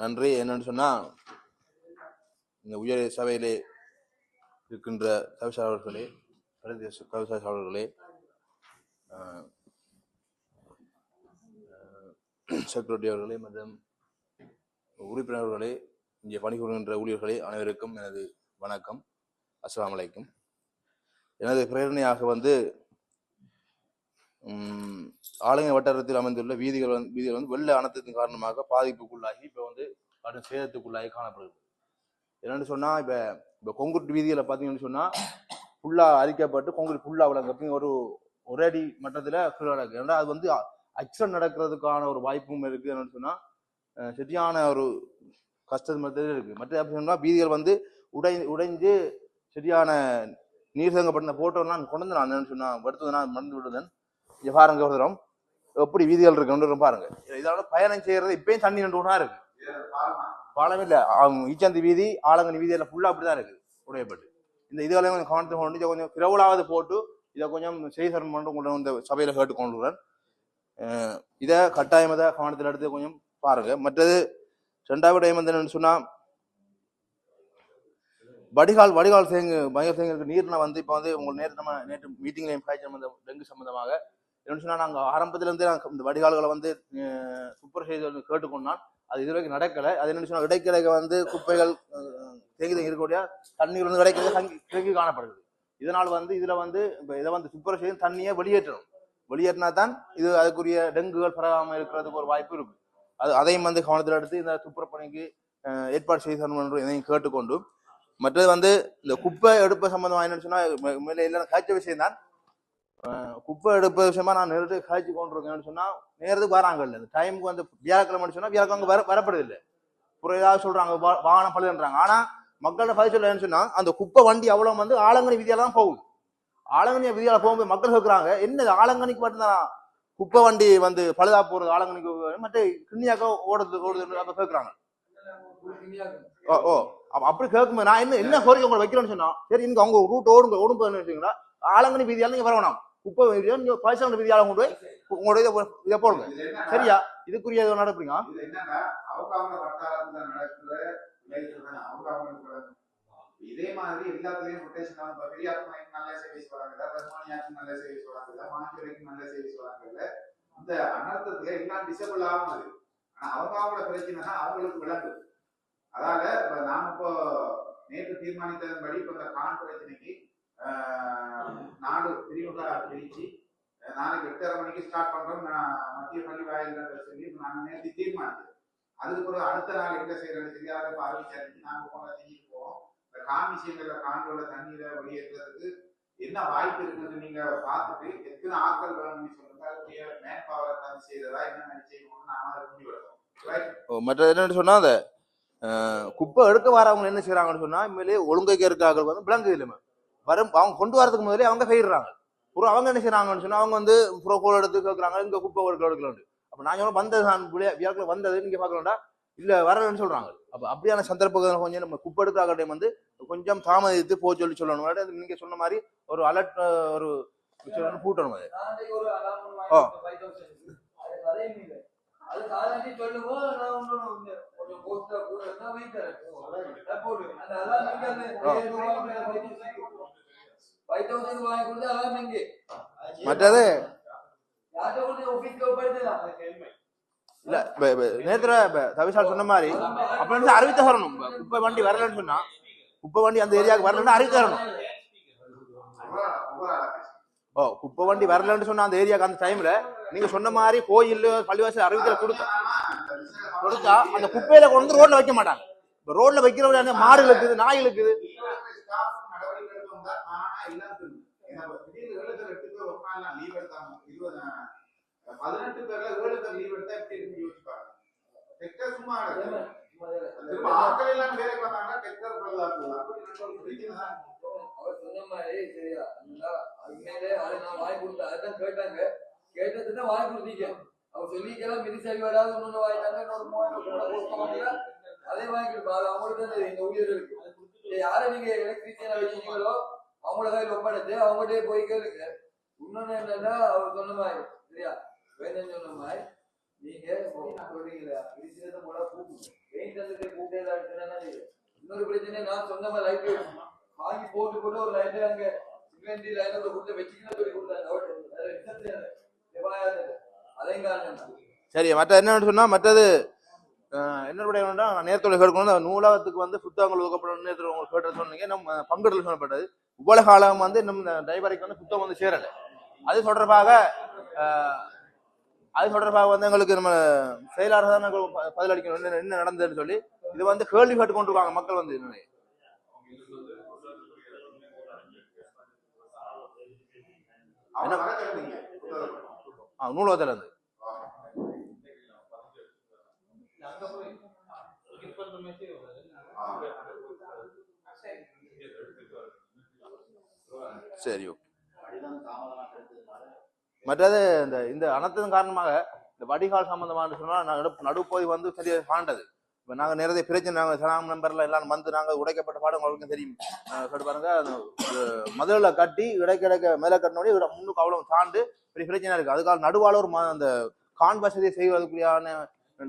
நன்றி. என்னன்னு சொன்னா இந்த உயர் சபையிலே இருக்கின்ற கவிசாளர்களே கவிசாளர்களே செக்ரட்டரி அவர்களே மற்றும் உறுப்பினர்களே இங்கே பணிபுரிகின்ற ஊழியர்களே அனைவருக்கும் எனது வணக்கம். அஸ்லாம் அலைக்கும். எனது பிரேரணையாக வந்து ஆளுங்க வட்டாரத்தில் அமைந்துள்ள வீதிகள் வந்து வீதிகள் வந்து வெள்ள அனர்த்தத்தின் காரணமாக பாதிப்புக்குள்ளாகி இப்போ வந்து கடும் சேதத்துக்குள்ளாகி காணப்படுது. என்னென்னு சொன்னால் இப்போ இப்போ கொங்குட் வீதிகளை பார்த்தீங்கன்னு சொன்னால் ஃபுல்லாக அரிக்கப்பட்டு கொங்குட் ஃபுல்லா விளங்க ஒரு ஒரு அடி மட்டத்தில் கீழே நடக்குது. ஏன்னா அது வந்து அக்சன் நடக்கிறதுக்கான ஒரு வாய்ப்பும் இருக்குது என்னென்னு சொன்னால் சரியான ஒரு கஷ்டம் மத்தியில இருக்கு. மற்ற எப்படி சொன்னால் வீதிகள் வந்து உடை உடைஞ்சு சரியான நீர் சங்கப்பட்ட போட்டோம்லாம் நான் கொண்டு வந்து நான் என்னென்னு சொன்னால் எடுத்தது நான் மறந்து விடுதேன் இங்க பாருங்க ஒரு எப்படி வீதிகள் இருக்குன்னு பாருங்க. இதோட பயணம் செய்யறது இப்பயும் தண்ணி ரெண்டு ஒன்றா இருக்கு. பாலமே இல்லை. அவங்க ஈச்சந்தி வீதி ஆலங்கனி வீதி எல்லாம் ஃபுல்லாக அப்படிதான் இருக்குது உடையப்பட்டு. இந்த இதுகளை கொஞ்சம் கவனத்தை கொண்டு இதை கொஞ்சம் கிரவுலாவது போட்டு இதை கொஞ்சம் செய்சரம் பண்ணி கொண்டு வந்து சபையில் கேட்டு கொண்டு இதை கட்டாயம் இதை கவனத்தில் எடுத்து கொஞ்சம் பாருங்க. மற்றது ரெண்டாவது டைம் வந்து என்னன்னு வடிகால் வடிகால் சேங்கு பயங்கர சேங்கு நீர்னா வந்து இப்போ வந்து உங்களுக்கு நேற்று நம்ம நேற்று மீட்டிங்லேயும் காய்ச்சல் சம்மந்தம் டெங்கு சம்மந்தமாக என்னன்னு சொன்னா நாங்க ஆரம்பத்துல நாங்கள் இந்த வடிகால்களை வந்து சுப்பர் செய்து கேட்டுக்கொண்டான் அது இது வரைக்கும் நடக்கல. அது என்னன்னு சொன்னா இடைக்கிடைக்க வந்து குப்பைகள் தேங்கி தேங்கி இருக்கக்கூடிய தண்ணீர் வந்து இடைக்கிடைக்க தங்கி தேங்கி காணப்படுது இதனால் வந்து இதுல வந்து இப்போ இதை வந்து சுப்பர் செய்து தண்ணியை வெளியேற்றணும். வெளியேற்றினா தான் இது அதுக்குரிய டெங்குகள் பரவாமல் இருக்கிறதுக்கு ஒரு வாய்ப்பு இருக்கு. அது அதையும் வந்து கவனத்தில் எடுத்து இந்த துப்புரப்பணிக்கு ஏற்பாடு செய்து தரணும் என்று இதையும் கேட்டுக்கொண்டு மற்றது வந்து இந்த குப்பை எடுப்பு சம்பந்தமாக என்னன்னு சொன்னால் காய்ச்ச விஷயம் தான் குப்பை எடுப்பது விஷயமா நான் நேரத்துக்கு காய்ச்சி கொண்டிருக்கேன்னு சொன்னா நேரத்துக்கு வராங்க இல்லை இந்த டைமுக்கு வந்து வியாழக்கிழமை சொன்னா வியாழக்கிழமை வர வரப்படுது இல்லை அப்புறம் ஏதாவது சொல்றாங்க வாகனம் பழுதுன்றாங்க. ஆனா மக்களோட பதில் சொல்ல என்னன்னு அந்த குப்பை வண்டி அவ்வளவு வந்து ஆலங்கனி விதியால தான் போகும் ஆலங்கனி விதியால போகும்போது மக்கள் கேட்கறாங்க என்ன ஆலங்கனிக்கு மட்டும்தான்? குப்பை வண்டி வந்து பழுதா போறது ஆலங்கனிக்கு மற்ற கிண்ணியாக்க ஓடுது ஓடுது அப்ப கேட்கறாங்க ஓ ஓ அப்ப அப்படி கேட்கும்போது நான் என்ன என்ன கோரிக்கை உங்களை வைக்கிறேன்னு சொன்னா சரி இங்க அவங்க ரூட் ஓடுங்க ஓடும் போதுன்னு வச்சுங்களா ஆலங்கனி வீதியால நீங்க வரணும். குப்பை வீதியால நீங்க பரிசாங்க வீதியால கொண்டு போய் உங்களோட இதை இதை போடுங்க. சரியா? இதுக்குரிய இது நடப்பீங்க இது மாதிரி எல்லாத்துலயும் ரொட்டேஷன் ஆகும். இப்ப பெரியாருக்கு நல்ல சர்வீஸ் வராங்கல்ல ரத்மானியாக்கு நல்ல சர்வீஸ் வராங்கல்ல மாஞ்சுரைக்கு நல்ல சர்வீஸ் வராங்கல்ல இந்த அனர்த்தத்துல எல்லாம் டிசபிள் ஆகுது ஆனா அவங்க அவங்களோட பிரச்சனைனா அவங்களுக்கு விளங்குது அதால இப்ப நாம இப்போ நேற்று தீர்மானித்ததன்படி இப்ப இந்த கான் பிரச்சனைக்கு நாலு பிரிவுகளா பிரிச்சு அஹ், நாளைக்கு எட்டரை மணிக்கு ஸ்டார்ட் பண்றோம். நான் மத்திய பள்ளி வாயில்கள் சொல்லி நாங்கள் நாங்க நேற்று தீர்மானித்தோம் அதுக்கு பிறகு அடுத்த நாள் என்ன செய்யறது தெரியாத அதை இப்ப அறிவிச்சாச்சு. நாங்க போன செஞ்சுட்டு போவோம். இந்த கான் விஷயங்கள்ல காண்டோட தண்ணீரை வெளியேற்றுறதுக்கு என்ன வாய்ப்பு இருக்குன்னு நீங்க பார்த்துட்டு எத்தனை ஆட்கள் வேணும்னு சொல்லுங்க. அதுக்குரிய மேன் பவர் தந்து செய்யறதா என்ன செய்யணும்னு நாம அதை முடிவெடுப்போம் மற்றது என்னன்னு சொன்னா அந்த குப்பை எடுக்க வரவங்க என்ன செய்யறாங்கன்னு சொன்னா உண்மையிலேயே ஒழுங்கைக்கு இருக்கார்கள் வந்து விளங்குது இல்லை வரும் அவங்க கொண்டு வரதுக்கு முதலே அவங்க செய்யறாங்க அப்புறம் அவங்க என்ன செய்யறாங்கன்னு சொன்னா அவங்க வந்து புரோக்கோல் எடுத்து கேட்கறாங்க இங்க குப்பை எடுக்க எடுக்கலாம்னு அப்ப நான் சொன்ன வந்தது நான் வியாக்கில் வந்தது நீங்க பாக்கலாம்டா இல்ல வரலன்னு சொல்றாங்க. அப்ப அப்படியான சந்தர்ப்பங்கள் கொஞ்சம் நம்ம குப்பை எடுக்கிற டைம் வந்து கொஞ்சம் தாமதித்து போக சொல்லி சொல்லணும். நீங்க சொன்ன மாதிரி ஒரு அலர்ட் ஒரு விஷயம் கூட்டணும் அது. நாளைக்கு மற்றது? இல்ல இப்ப தவிசால் சொன்ன மாதிரி அப்ப வந்து அறிவித்து தரணும் குப்பை வண்டி வரலன்னு சொன்னா குப்பை வண்டி அந்த ஏரியாவுக்கு வரலன்னு அறிவித்து தரணும் ஓ குப்பை வண்டி வரலன்னு சொன்னா அந்த ஏரியாவுக்கு அந்த டைம்ல நீங்க சொன்ன மாதிரி கோயில் பள்ளிவாசல் அறிவித்தல கொடுத்தா கொடுத்தா அந்த குப்பையில கொண்டு ரோட்ல வைக்க மாட்டாங்க இப்ப ரோட்ல வைக்கிற அந்த மாடு இருக்குது நாய் இருக்குது திடீர்னு ஏழு பேர் எட்டு பேர் ஒரு நாள் லீவ் எடுத்தாங்க. இருபது பதினெட்டு பேர்ல ஏழு பேர் லீவ் எடுத்தா எப்படி இருக்குன்னு யோசிப்பாங்க. டெக்டர் சும்மா கிடக்கு. திரும்ப ஆட்கள் எல்லாம் வேலைக்கு வந்தாங்கன்னா டெக்டர் அப்படி அவர் சொன்ன மாதிரி சரியா உண்மையிலே அதை நான் வாங்கி கொடுத்தேன் அதான் கேட்டாங்க. கேட்டது தான் கொடுத்தீங்க. அவர் சொல்லிக்கலாம் மிதி சரி வராது இன்னொன்று வாங்கிட்டாங்க இன்னொரு மூவாயிரம் அதே வாங்கி கொடுப்போம் அது அவங்களுக்கு இந்த ஊழியர்களுக்கு. யாரை நீங்க எலக்ட்ரிஷியனை வச்சீங்களோ அவங்கள கையில் ஒப்படைச்சு அவங்கள்ட்டே போய் கேளுங்க இன்னொன்னு என்னன்னா அவர் சொன்ன மாதிரி சரியா? வேணும் சொன்ன மாதிரி நீங்க சொல்றீங்களா? போல கூப்பிடுங்க மெயின்டெனன்ஸ் கூப்பிட்டே எடுத்துனா இன்னொரு பிரச்சனை நான் சொந்தமா லைட் வாங்கி போட்டு கூட ஒரு லைட் அங்க சிமெண்ட் லைனோட கொடுத்து வச்சுக்கிட்டு சொல்லி கொடுத்தாங்க அதையும் காரணம் சரி மற்ற என்னன்னு சொன்னா மற்றது என்னுடைய இன்னொரு நேரத்தோட கேட்கணும். நூலகத்துக்கு வந்து புத்தகங்கள் ஒதுக்கப்படும் நேரத்தில் உங்களுக்கு கேட்டு சொன்னீங்க. நம்ம பங்குடல் சொல்லப்பட்டது உபல காலம் வந்து இன்னும் டைவரைக்கு வந்து சுத்தம் வந்து சேரலை. அது தொடர்பாக அது தொடர்பாக வந்து எங்களுக்கு நம்ம செயலாளர் தான் ப- பதிலளிக்கணும் என்ன என்ன நடந்ததுன்னு சொல்லி இது வந்து கேள்வி கேட்டு கொண்டிருக்காங்க மக்கள் வந்து என்னன்னு. அவங்க மறக்கிறீங்க ஆ, நூலகத்துல இருந்து சரி ஓகே. மற்றது இந்த இந்த அனர்த்தத்தின் காரணமாக இந்த வடிகால் சம்பந்தமான சொன்னால் நடு நடுப்பகுதி வந்து சரியாக காண்டது இப்போ நாங்கள் நிறைய பிரச்சனை நாங்கள் சனாம் நம்பர்ல எல்லாம் வந்து நாங்கள் உடைக்கப்பட்ட பாடம் உங்களுக்கு தெரியும். சொல்லி பாருங்க அந்த மதுரில் கட்டி இடைக்கிடைக்க மேலே கட்டினோடனே முன்னுக்கு அவ்வளோ தாண்டு பெரிய பிரச்சனை இருக்கு. அதுக்காக நடுவால் ஒரு அந்த கான் வசதியை செய்வதற்குரியான